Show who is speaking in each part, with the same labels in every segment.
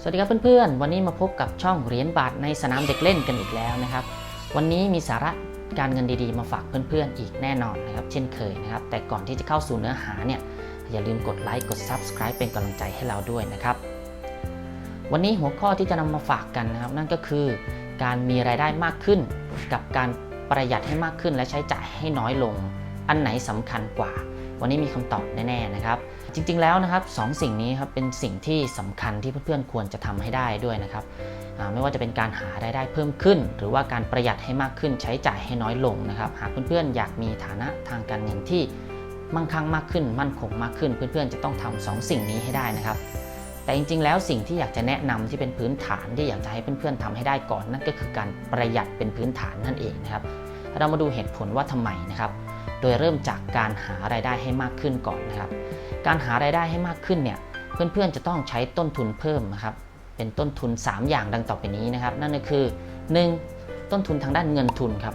Speaker 1: สวัสดีครับเพื่อนๆ วันนี้มาพบกับช่องเหรียญบาทในสนามเด็กเล่นกันอีกแล้วนะครับ วันนี้มีสาระการเงินดีๆ มาฝากเพื่อนๆ อีกแน่นอนนะครับ เช่นเคยนะครับ แต่ก่อนที่จะเข้าสู่เนื้อหาเนี่ย อย่าลืมกดไลค์ กด Subscribe เป็นกำลังใจให้เราด้วยนะครับ วันนี้หัวข้อที่จะนำมาฝากกันนะครับ นั่นก็คือ การมีรายได้มากขึ้น กับการประหยัดให้มากขึ้นและใช้จ่ายให้น้อยลง อันไหนสำคัญกว่า วันนี้มีคำตอบแน่ๆนะครับ จริงๆแล้วนะครับสองสิ่งนี้ครับเป็นสิ่งที่สำคัญที่เพื่อนๆควรจะทำให้ได้ด้วยนะครับไม่ว่าจะเป็นการหารายได้เพิ่มขึ้น หรือว่าการประหยัดให้มากขึ้นใช้จ่ายให้น้อยลงนะครับ หากเพื่อนๆอยากมีฐานะทางการเงินที่มั่งคั่งมากขึ้น มั่นคงมากขึ้น เพื่อนๆจะต้องทำสองสิ่งนี้ให้ได้นะครับ แต่จริงๆ แล้วสิ่งที่อยากจะแนะนำที่เป็นพื้นฐานที่อยากจะให้เพื่อนๆทำให้ได้ก่อน นั่นก็คือการประหยัดเป็นพื้นฐานนั่นเองนะครับ เรามาดูเหตุผลว่าทำไมนะครับ โดยเริ่มจากการหารายได้ให้มากขึ้นก่อนนะครับ การหารายได้ให้มากขึ้นเนี่ยเพื่อนๆจะต้องใช้ต้นทุนเพิ่มนะครับ เป็นต้นทุน 3 อย่างดังต่อไปนี้นะครับ นั่นก็คือ 1. ต้นทุนทางด้านเงินทุนครับ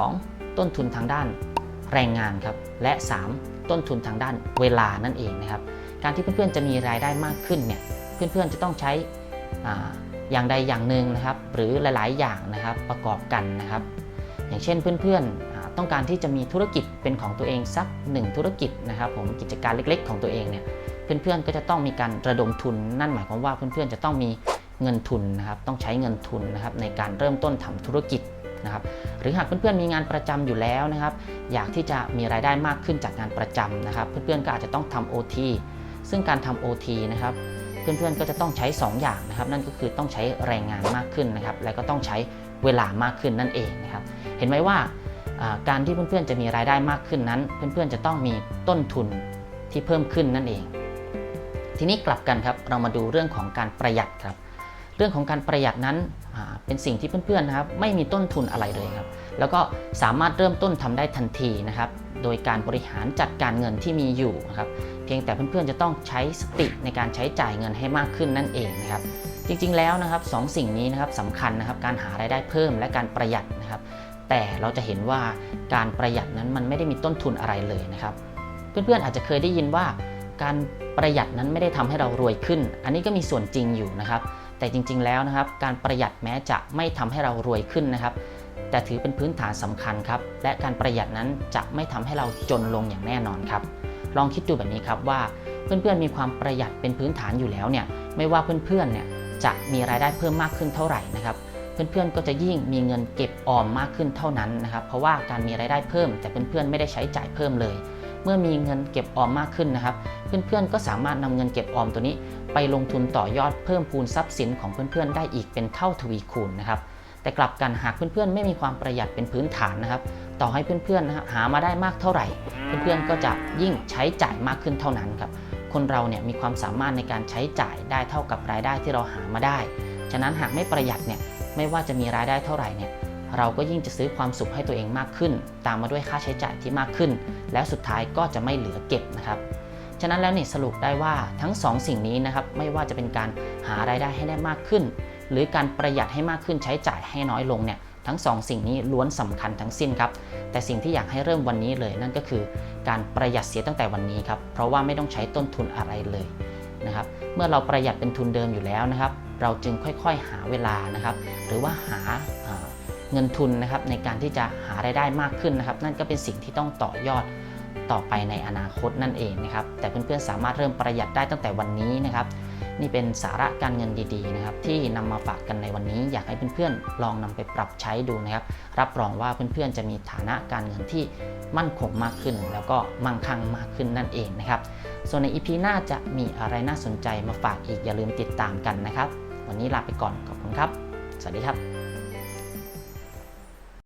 Speaker 1: 2. ต้นทุนทางด้านแรงงานครับ และ 3. ต้นทุนทางด้านเวลานั่นเองนะครับ การที่เพื่อนๆจะมีรายได้มากขึ้นเนี่ย เพื่อนๆจะต้องใช้ออย่างใดอย่างหนึ่งนะครับ หรือหลายๆ อย่างนะครับประกอบกันนะครับ อย่างเช่นเพื่อนๆอ่า ต้องการที่จะมีธุรกิจเป็นของตัวเองสักหนึ่งธุรกิจนะครับผมกิจการเล็ก ๆ ของตัวเองเนี่ยเพื่อนๆก็จะต้องมีการระดมทุน นั่นหมายความว่าเพื่อนๆจะต้องมีเงินทุนนะครับต้องใช้เงินทุนนะครับในการเริ่มต้นทำธุรกิจนะครับหรือหากเพื่อนๆมีงานประจำอยู่แล้วนะครับ อยากที่จะมีรายได้มากขึ้นจากงานประจำนะครับ เพื่อนๆก็อาจจะต้องทำ OT ซึ่งการทำ OT นะครับเพื่อนๆก็จะต้องใช้ 2 อย่างนะครับ นั่นก็คือต้องใช้แรงงานมากขึ้นนะครับ และก็ต้องใช้เวลามากขึ้นนั่นเองนะครับ เห็นไหมว่า การที่เพื่อนๆจะมีรายได้มากขึ้นนั้น เพื่อนๆจะต้องมีต้นทุนที่เพิ่มขึ้นนั่นเอง ทีนี้กลับกันครับเรามาดูเรื่องของการประหยัดครับ เรื่องของการประหยัดนั้นเป็นสิ่งที่เพื่อนๆนะครับไม่มีต้นทุนอะไรเลยครับ แล้วก็สามารถเริ่มต้นทำได้ทันทีนะครับ โดยการบริหารจัดการเงินที่มีอยู่นะครับ เพียงแต่เพื่อนๆจะต้องใช้สติในการใช้จ่ายเงินให้มากขึ้นนั่นเองนะครับ จริงๆแล้วนะครับสองสิ่งนี้นะครับสำคัญนะครับการหารายได้เพิ่มและการประหยัดนะครับ แต่เราจะเห็นว่าการประหยัดนั้นมันไม่ได้มีต้นทุนอะไรเลยนะครับ เพื่อนๆอาจจะเคยได้ยินว่า การประหยัดนั้นไม่ได้ทำให้เรารวยขึ้น อันนี้ก็มีส่วนจริงอยู่นะครับ แต่จริงๆแล้วนะครับ การประหยัดแม้จะไม่ทำให้เรารวยขึ้นนะครับ แต่ถือเป็นพื้นฐานสำคัญครับ และการประหยัดนั้นจะไม่ทำให้เราจนลงอย่างแน่นอนครับ ลองคิดดูแบบนี้ครับว่าเพื่อนๆมีความประหยัดเป็นพื้นฐานอยู่แล้วเนี่ย ไม่ว่าเพื่อนๆเนี่ยจะมีรายได้เพิ่มมากขึ้นเท่าไหร่นะครับ เพื่อนๆก็จะยิ่งมีเงินเก็บออมมากขึ้นเท่านั้นนะครับ เพราะว่าการมีรายได้เพิ่ม แต่เพื่อนๆไม่ได้ใช้จ่ายเพิ่มเลย เมื่อมีเงินเก็บออมมากขึ้นนะครับ เพื่อนๆก็สามารถนำเงินเก็บออมตัวนี้ ไปลงทุนต่อยอดเพิ่มพูนทรัพย์สินของเพื่อนๆได้อีกเป็นเท่าทวีคูณนะครับแต่กลับกันหากเพื่อนๆไม่มีความประหยัดเป็นพื้นฐานนะครับ ต่อให้เพื่อนๆนะครับหามาได้มากเท่าไหร่ เพื่อนๆก็จะยิ่งใช้จ่ายมากขึ้นเท่านั้นครับคนเราเนี่ยมีความสามารถในการใช้จ่ายได้เท่ากับรายได้ที่เราหามาได้ ฉะนั้นหากไม่ประหยัดเนี่ย ไม่ว่าจะมีรายได้เท่าไหร่เนี่ยเราก็ยิ่งจะซื้อความสุขให้ตัวเองมากขึ้น ตามมาด้วยค่าใช้จ่ายที่มากขึ้น แล้วสุดท้ายก็จะไม่เหลือเก็บนะครับฉะนั้นแล้วเนี่ยสรุปได้ว่าทั้งสองสิ่งนี้นะครับไม่ว่าจะเป็นการหารายได้ให้ได้มากขึ้น หรือการประหยัดให้มากขึ้นใช้จ่ายให้น้อยลงเนี่ยทั้งสองสิ่งนี้ล้วนสำคัญทั้งสิ้นครับแต่สิ่งที่อยากให้เริ่มวันนี้เลย นั่นก็คือการประหยัดเสียตั้งแต่วันนี้ครับเพราะว่าไม่ต้องใช้ต้นทุนอะไรเลยนะครับเมื่อเราประหยัดเป็นทุนเดิมอยู่แล้วนะครับ เราจึงค่อยๆหาเวลานะครับ หรือว่าหาอ่าเงินทุนนะครับในการที่จะหารายได้มากขึ้นนะครับ นั่นก็เป็นสิ่งที่ต้องต่อยอดต่อไปในอนาคตนั่นเองนะครับ แต่เพื่อนๆสามารถเริ่มประหยัดได้ตั้งแต่วันนี้นะครับ นี่เป็นสาระการเงินดีๆนะครับ ที่นำมาฝากกันในวันนี้ อยากให้เพื่อนๆลองนำไปปรับใช้ดูนะครับ รับรองว่าเพื่อนๆจะมีฐานะการเงินที่มั่นคงมากขึ้น แล้วก็มั่งคั่งมากขึ้นนั่นเองนะครับ ส่วนใน EP หน้าจะมีอะไรน่าสนใจมาฝากอีกอย่าลืมติดตามกันนะครับ วันนี้ลาไปก่อนขอบคุณครับ สวัสดีครับ